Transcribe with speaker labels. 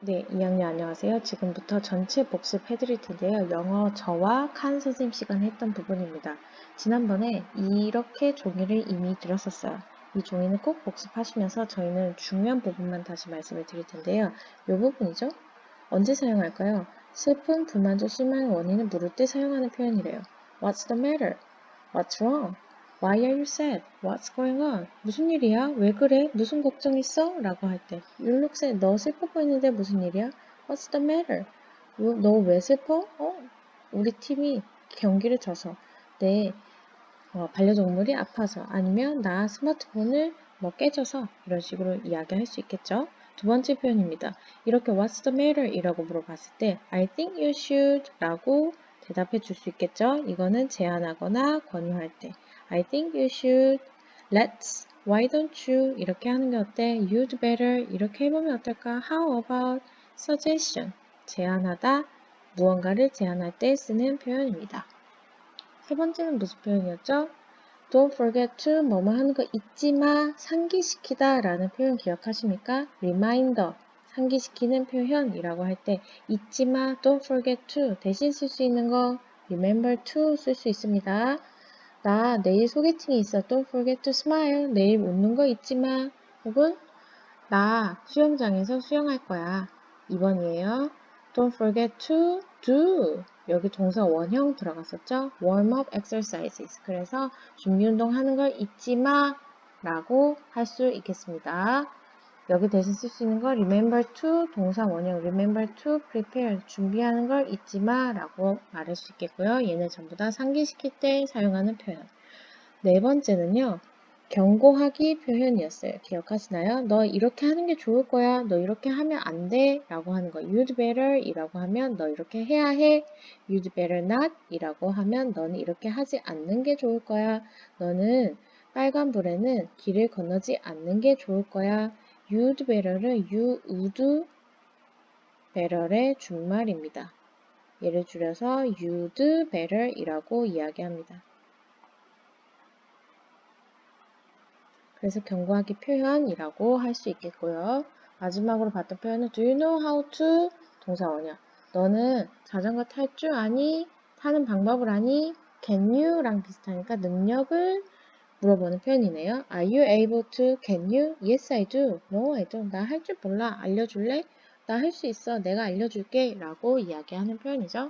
Speaker 1: 네, 2학년 안녕하세요. 지금부터 전체 복습해 드릴 텐데요. 영어 저와 칸 선생님 시간에 했던 부분입니다. 지난번에 이렇게 종이를 이미 드렸었어요. 이 종이는 꼭 복습하시면서 저희는 중요한 부분만 다시 말씀을 드릴 텐데요. 이 부분이죠. 언제 사용할까요? 슬픔, 불만족, 실망의 원인을 물을 때 사용하는 표현이래요. What's the matter? What's wrong? Why are you sad? What's going on? 무슨 일이야? 왜 그래? 무슨 걱정 있어? 라고 할 때 You look sad. 너 슬퍼 보이는데 무슨 일이야? What's the matter? 너 왜 슬퍼? 어? 우리 팀이 경기를 져서 내 어, 반려동물이 아파서 아니면 나 스마트폰을 뭐 깨져서 이런 식으로 이야기할 수 있겠죠. 두 번째 표현입니다. 이렇게 What's the matter? 이라고 물어봤을 때 I think you should 라고 대답해 줄 수 있겠죠. 이거는 제안하거나 권유할 때 I think you should. Let's. Why don't you? 이렇게 하는 게 어때? You'd better. 이렇게 해보면 어떨까? How about suggestion? 제안하다. 무언가를 제안할 때 쓰는 표현입니다. 세 번째는 무슨 표현이었죠? Don't forget to 뭐뭐 하는 거 잊지 마, 상기시키다 라는 표현 기억하십니까? Reminder, 상기시키는 표현이라고 할 때 잊지 마, don't forget to 대신 쓸 수 있는 거 remember to 쓸 수 있습니다. 나 내일 소개팅이 있어. Don't forget to smile. 내일 웃는 거 잊지 마. 혹은 나 수영장에서 수영할 거야. 2번이에요. Don't forget to do. 여기 동사 원형 들어갔었죠? warm up exercises. 그래서 준비 운동 하는 걸 잊지 마. 라고 할 수 있겠습니다. 여기 대신 쓸 수 있는 거 remember to 동사 원형 remember to prepare 준비하는 걸 잊지 마 라고 말할 수 있겠고요. 얘는 전부 다 상기시킬 때 사용하는 표현. 네 번째는요. 경고하기 표현이었어요. 기억하시나요? 너 이렇게 하는 게 좋을 거야. 너 이렇게 하면 안 돼. 라고 하는 거. You'd better 이라고 하면 너 이렇게 해야 해. You'd better not 이라고 하면 너는 이렇게 하지 않는 게 좋을 거야. 너는 빨간불에는 길을 건너지 않는 게 좋을 거야. Better는 you would better의 준말입니다. 예를 줄여서 you'd better 이라고 이야기합니다. 그래서 경고하기 표현이라고 할 수 있겠고요. 마지막으로 봤던 표현은 Do you know how to? 동사 원형. 너는 자전거 탈 줄 아니? 타는 방법을 아니? Can you? 랑 비슷하니까 능력을 물어보는 표현이네요. Are you able to? Can you? Yes, I do. No, I don't. 나 할 줄 몰라. 알려줄래? 나 할 수 있어. 내가 알려줄게. 라고 이야기하는 표현이죠.